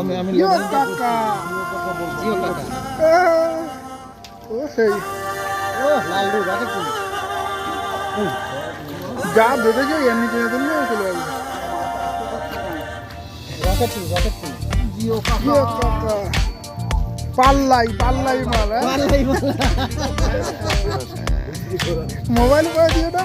আমি আমি কাকা জিও কাকা ও সেই ও লালু রাখে যা বেঁধেছে এমনি তুললে চলে যাবে জিও জিও কাকা পাল্লাই পাল্লাই মাল? পাল্লাই মোবাইল করে দিও না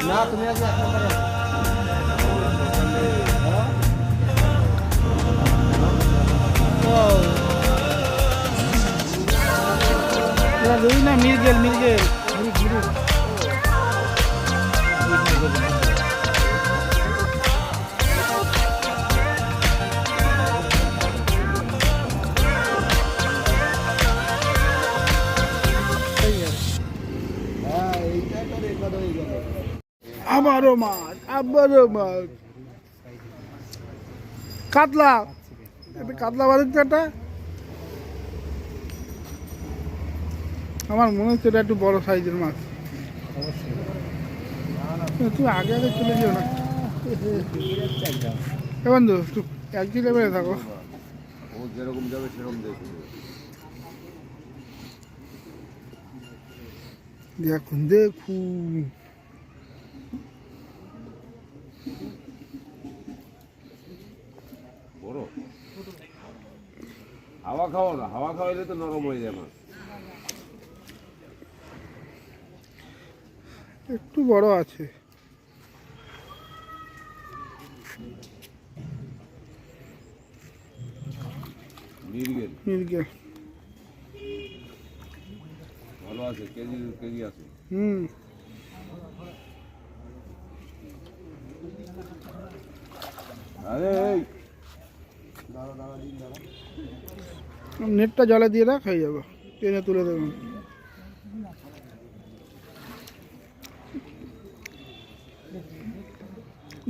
এক নম্বরে আসো। এটা রুই না মির্গেল মির্গেল হ্যাঁ, আবারও মাছ আবারও মাছ কাতলা এটা কাতলা বাড়ির চাটা আমার মনে হচ্ছে এটা একটু বড় সাইজের মাছ। তুমি আগে আগে চলে যেও না। এ বন্ধু একটু একই লেভেলে থাকো। ও যেরকম যাবে সেরকম দেখুন দেখুন বড় হাওয়া খাওয়া না হাওয়া খাওয়াইলে তো নরম হয়ে যায় মাছ। একটু বড় আছে। মিরগেল মির্গেল ভালো আছে কেজি কেজি আছে। হুম। আরে এই নেটটা জলে দিয়ে রাখ হয়ে যাবে। টেনে তুলে দেবেন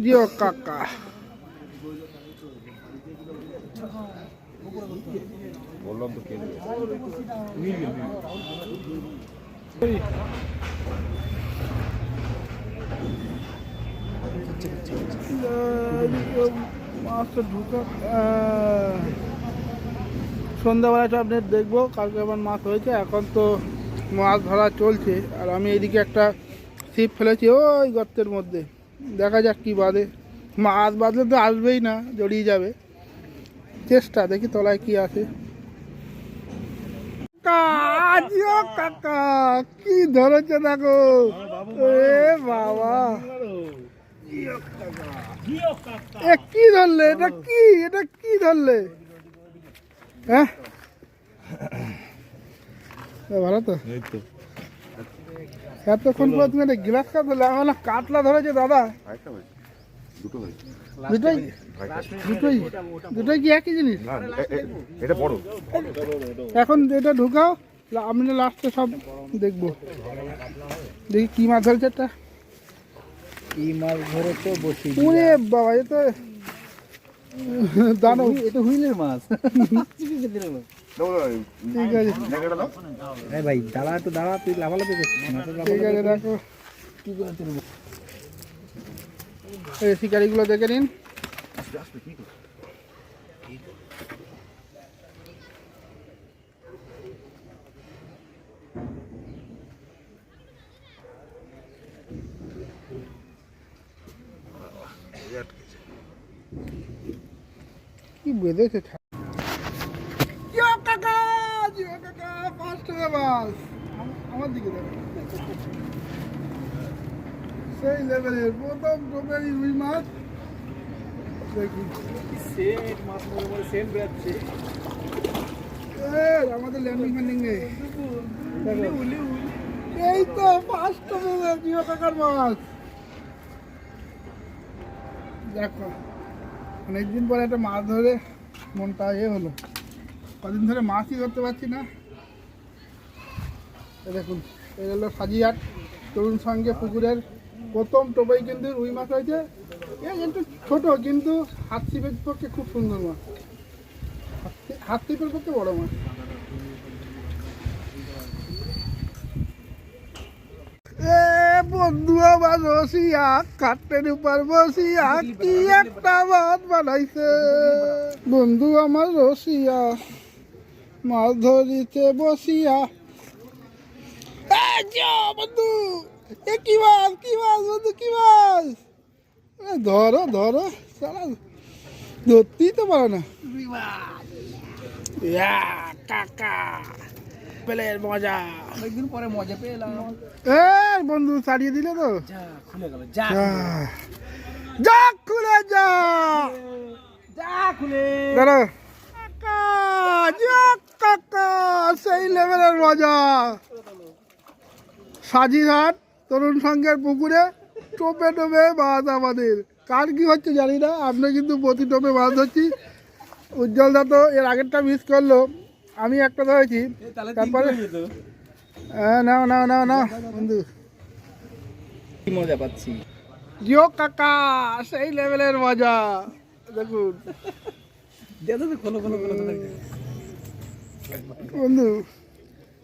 জিও কাকা। মাছটা ঢুকা সন্ধ্যাবেলাটা আপনি দেখব, কালকে আবার মাছ হয়েছে, এখন তো মাছ ধরা চলছে। আর আমি এইদিকে একটা ছিপ ফেলেছি ওই গর্তের মধ্যে। দেখা যাক কি বাদে মাছ বাঁধলে তো আসবেই না, জড়িয়ে যাবে। চেষ্টা, দেখি তলায় কি আছে। কাকা কি ধরেছে দেখো। এ বাবা। কি ধরলে? এটা কি? এটা কি ধরলে? হ্যাঁ? ভালো তো। এই তো। এতক্ষণ পর তুমি একটা গ্লাস কাপ ধরলে না কাতলা ধরেছে দাদা। আরেকটা ভাই দুটো ভাই। দুটোই? দুটোই? দুটোই কি একই জিনিস? এটা বড়। এখন এটা ঢুকাও আমি লাস্টে সব দেখব। দেখি কি মাছ ধরেছে একটা। কি মাছ ধরেছো বসি পুরে বাবা এ তো দানো এটা হুইলের মাছ। ঠিক আছে। ন্যাকড়াটা ভাই দাঁড়া একটু দাঁড়া তুই লাফালাফি ঠিক আছে দেখো কি করে তুলবো এই শিকারিগুলো দেখে নিন। আম- আমার দিকে সেই লেভেলের প্রথম টোপেরি রুই মাছ। এ, আমাদের ল্যান্ডিং ফ্যান্ডিং নেই। এই তো পাঁচটা বেজে জিও কাকার মাছ। দেখো। অনেকদিন পরে একটা মাছ ধরে মনটা ইয়ে হলো। কদিন ধরে মাছই ধরতে পারছি না। দেখুন এই হলো সাজিয়াট তরুণ সঙ্গে পুকুরের প্রথম টোপাই কিন্তু রুই মাছ হয়েছে। এ কিন্তু ছোট, কিন্তু হাত পক্ষে খুব সুন্দর মাছ। হাত- পক্ষে বড় মাছ এ বন্ধু আমার রসিয়া কাঠের উপর বসিয়া কি একটা ভাত বানাইছে। বন্ধু আমার রসিয়া, মাছ ধরিতে বসিয়া। বন্ধু? এ, কি মাছ কি মাছ বন্ধু, কি মাছ? ধরো ধরো সারা ধরতেই তো পারো না। কাকা। পেলের মজা। অনেকদিন পরে মজা পেলাম। এ বন্ধু ছাড়িয়ে দিলে তো। যা খুলে গেল যা যা। খুলে যা যা। খুলে। দাঁড়া। কাকা সেই লেভেলের মজা। সাজিরহাট তরুণ সংঘের পুকুরে টোপে টোপে মাছ আমাদের। কার কি হচ্ছে জানি না আমরা কিন্তু প্রতি টোপে মাছ ধরছি। উজ্জ্বল দা তো এর আগেরটা মিস করল। আমি একটা ধরেছি। তারপরে হ্যাঁ নাও নাও নাও নাও। বন্ধু। কি মজা পাচ্ছি। জিও কাকা সেই লেভেলের মজা। দেখুন। খোলো খোলো খোলো। বন্ধু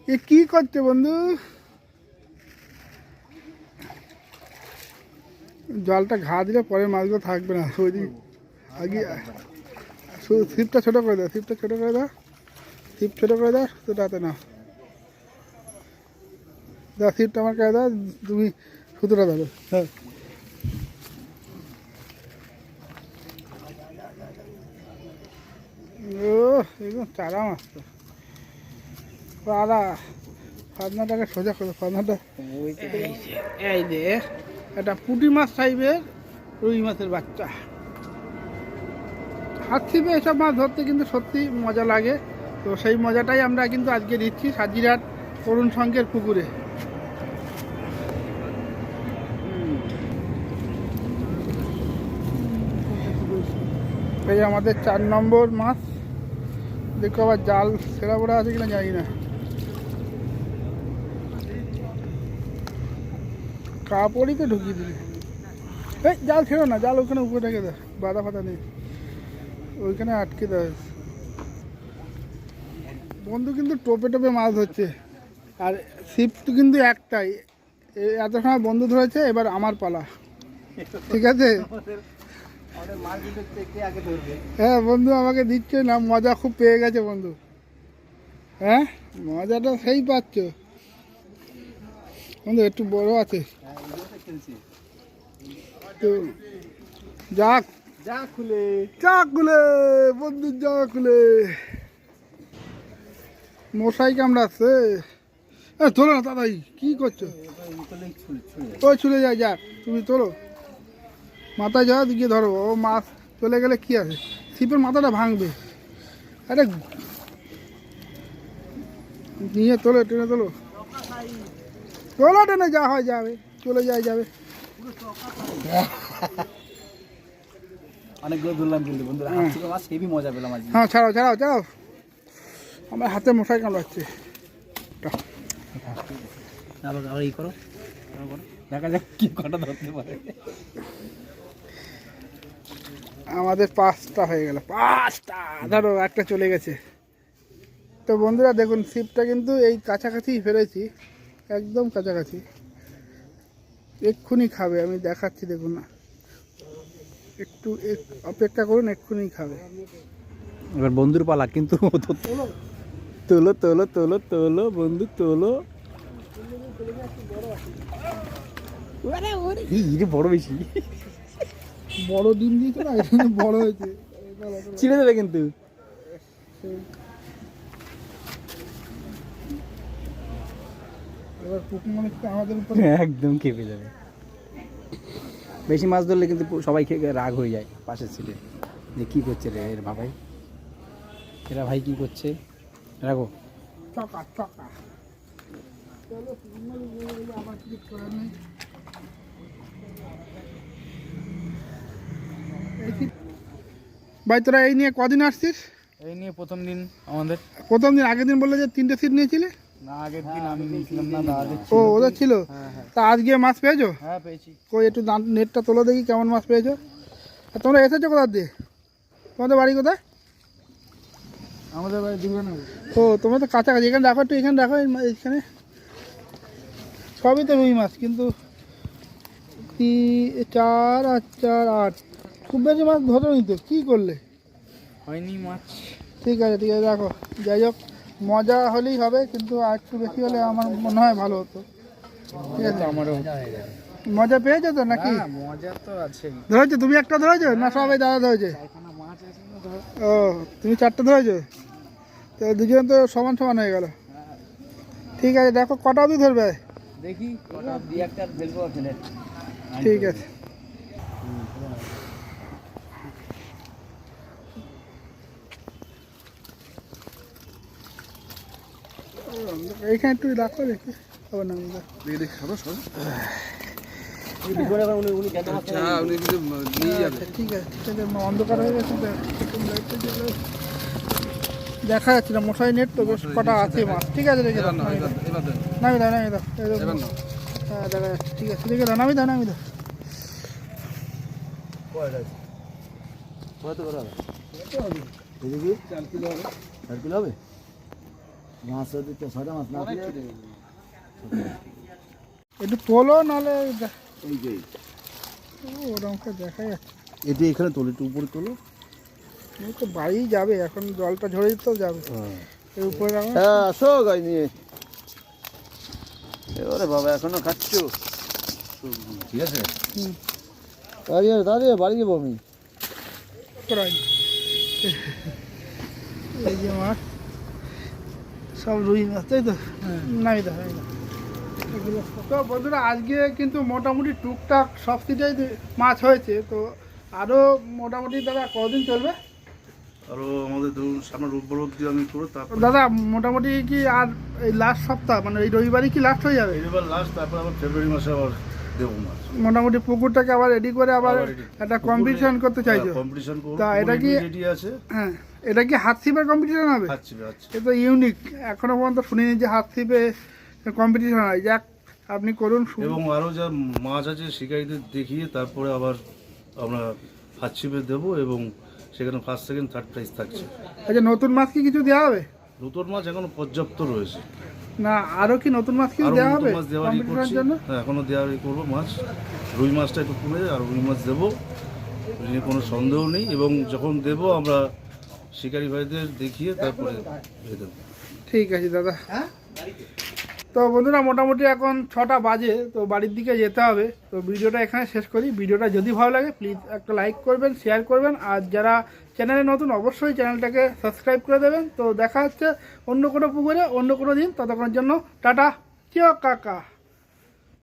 এ কি করছে বন্ধু? জলটা ঘা দিলে পরে মাছগুলো থাকবে না। ওই দিক আগে শুধু ছিপটা ছোটো করে দাও ছিপটা ছোটো করে দাও। ছিপ ছোটো করে দাও তো তাতে না দাও ছিপটা আমার কাছে দাও, তুমি সুতোটা দাও হ্যাঁ। ও একদম চারা মাছ তো ফাদনাটাকে সোজা করে ফাদনাটা পুঁটি মাছ টাইপের রুই মাছের বাচ্চা। হাত ছিপে এসব মাছ ধরতে কিন্তু সত্যি মজা লাগে। তো সেই মজাটাই আমরা কিন্তু আজকে দিচ্ছি সাজিরাট তরুণ সংঘের পুকুরে। এই আমাদের চার নম্বর মাছ। দেখো আবার জাল সেরা বড়া আছে কিনা জানি না। কাপড়ই তো ঢুকিয়ে দিলে। এই জাল ছেড়ো না, জাল ওখানে উপরে রেখে দেয় বাধা ফাদা নেই। ওইখানে আটকে দেয় বন্ধু কিন্তু টোপে টোপে মাছ ধরছে। আর ছিপ তো কিন্তু একটাই। এত সময় বন্ধু ধরেছে এবার আমার পালা। ঠিক আছে? হ্যাঁ বন্ধু আমাকে দিচ্ছে না মজা খুব পেয়ে গেছে বন্ধু। হ্যাঁ? মজাটা সেই পাচ্ছ। বন্ধু একটু বড় আছে। তো যাক যা খুলে। চা খুলে বন্ধু যা খুলে। মশাই কামড়াচ্ছে এ তোলো না দাদাই কি করছ? ওই ছুলে যায় যাক তুমি তোলো। মাথায় যাও দিকে ধরো ও মাছ চলে গেলে কি আছে? ছিপের মাথাটা ভাঙবে। আরে নিয়ে তোলো টেনে তোলো। তোলো টেনে যা হয় যাবে চলে যায় যাবে। অনেকগুলো ধরলাম কিন্তু বন্ধুরা। হেভি মজা পেলাম হ্যাঁ ছাড়াও ছাড়াও ছাড়াও। আমার হাতে মশাই কামড়াচ্ছে আবার আবার ই করো। দেখা যাক কি কটা ধরতে পারে। আমাদের পাঁচটা হয়ে গেল। পাঁচটা! ধরো একটা চলে গেছে। তো বন্ধুরা দেখুন ছিপটা কিন্তু এই কাছাকাছি ফেলেছি। একদম কাছাকাছি। এক্ষুনি খাবে আমি দেখাচ্ছি দেখুন না। একটু এক- অপেক্ষা করুন এক্ষুনি খাবে। এবার বন্ধুর পালা কিন্তু তোলো তোলো তোলো তোলো বন্ধু তোলো। বড় বেশি। বড় ডিম দিয়েছে না বড় হয়েছে। ছিঁড়ে দেবে কিন্তু। মনে হচ্ছে আমাদের উপরে? একদম খেপে যাবে। বেশি মাছ ধরলে কিন্তু সবাই খেয়ে রাগ হয়ে যায় পাশের ছিটে যে কী করছে রে এর ভাই এরা ভাই কি করছে? রাখো। চকা চকা। চলো সিগন্যাল করার নেই ভাই তোরা এই নিয়ে কদিন আসছিস? এই নিয়ে প্রথম দিন আমাদের। প্রথম দিন আগের দিন বলল যে তিনটে সিট নিয়েছিলে? না আগের দিন আমি নিয়েছিলাম না ও ওদের ছিল? হ্যাঁ হ্যাঁ। তা আজকে মাছ পেয়েছ? হ্যাঁ পেয়েছি। কই একটু দাঁত- নেটটা তোলো দেখি কেমন মাছ পেয়েছ। তোমরা এসেছ কোথার দিয়ে? তোমাদের বাড়ি কোথায়? আমাদের বাড়ি দুর্গানগর ও তোমরা তো কাছাকাছি। এখানে রাখো একটু এখানে রাখো এখানে সবই তো রুই মাছ কিন্তু চার আর চার আট। খুব বেশি মাছ ধরো নি তো কী করলে? হয়নি মাছ। ঠিক আছে ঠিক আছে রাখো যাই হোক মজা হলেই হবে কিন্তু আর একটু বেশি হলে আমার মনে হয় ভালো হতো। ঠিক আছে। আমারও মজা পেয়েছ তো নাকি? হ্যাঁ মজা তো আছে। ধরেছো? তুমি একটা ধরেছো? না সবাই দাদা ধরেছে? মাছ আছে না ধর ও তুমি চারটে ধরেছো? তো দুজন তো সমান সমান হয়ে গেল। ঠিক আছে দেখো কটা অবধি ধরবে? দেখি কটা একটা ঠিক আছে। এইখানে একটু রাখো দেখি আবার। আচ্ছা আচ্ছা, ঠিক আছে। ঠিক আছে অন্ধকার হয়ে গেছে দেখা যাচ্ছে না মশাই নেট তো বেশ কটা আছে মাছ। ঠিক আছে রেখে দাও এবার না দাও। এবার এবার দাও না হ্যাঁ দেখা যাচ্ছে ঠিক আছে রেখে দাও নামিয়ে দাও নামিয়ে দাও। একটু তোলো নাহলে দে- ও, ওরকম করে দেখা যাচ্ছে। এটি এখানে তোলো একটু উপরে তোলো। তো বাড়ি যাবে এখন জলটা ঝরে তো যাবে। এর উপরে হ্যাঁ আসো গাই নিয়ে। এবারে বাবা এখনও খাচ্ছ? ঠিক আছে। দাঁড়িয়ে দাঁড়িয়ে বাড়ি যাব আমি। এই যে মাছ সব রুই মাছ তাই তো। দা এগুলো সব- তো বন্ধুরা আজকে কিন্তু মোটামুটি টুকটাক সব সিটাই মাছ হয়েছে তো আরও মোটামুটি দাদা কদিন চলবে? আরও আমাদের ধরুন সামনে রোববার আমি করে তারপর দাদা মোটামুটি কি আর এই লাস্ট সপ্তাহ মানে এই রবিবারই কি লাস্ট হয়ে যাবে? এবার লাস্ট তারপর আবার ফেব্রুয়ারি মাসে আবার দেবো মাছ। মোটামুটি পুকুরটাকে আবার রেডি করে আবার একটা কম্পিটিশন করতে চাইছো? কম্পিটিশন করব। তা এটা কি- রেডি আছে। হ্যাঁ এটা কি হাত ছিপের কম্পিটিশন হবে? খাচ্ছি খাচ্ছি এ তো ইউনিক এখনও পর্যন্ত শুনিনি যে হাত ছিপে কম্পিটিশন হয়। যাক আপনি করুন এবং আরও যা মাছ আছে শিকারীদের দেখিয়ে তারপরে আবার আমরা হাতছিপে দেবো এবং সেখানে ফার্স্ট সেকেন্ড থার্ড প্রাইজ থাকছে। আচ্ছা নতুন মাছ কি কিছু দেওয়া হবে? নতুন মাছ এখনও পর্যাপ্ত রয়েছে। না আরও কি নতুন মাছ কি দেওয়া হবে মাছ দেওয়ারই করছি। হ্যাঁ এখনও দেওয়ারই করব মাছ। রুই মাছটা একটু কমে যায় আর রুই মাছ দেবো। ওই নিয়ে কোনো সন্দেহ নেই এবং যখন দেবো আমরা শিকারি ভাইদের দেখিয়ে তারপরে দিয়ে দেবো। ঠিক আছে দাদা। তো বন্ধুরা, মোটামুটি এখন ছটা বাজে, তো বাড়ির দিকে যেতে হবে। তো ভিডিওটা এখানে শেষ করি। ভিডিওটা যদি ভালো লাগে প্লিজ একটা লাইক করবেন শেয়ার করবেন। আর যারা চ্যানেলে নতুন, অবশ্যই চ্যানেলটাকে সাবস্ক্রাইব করে দেবেন। তো দেখা হচ্ছে অন্য কোনো পুকুরে, অন্য কোনো দিন। ততক্ষণের জন্য টাটা চিও কাকা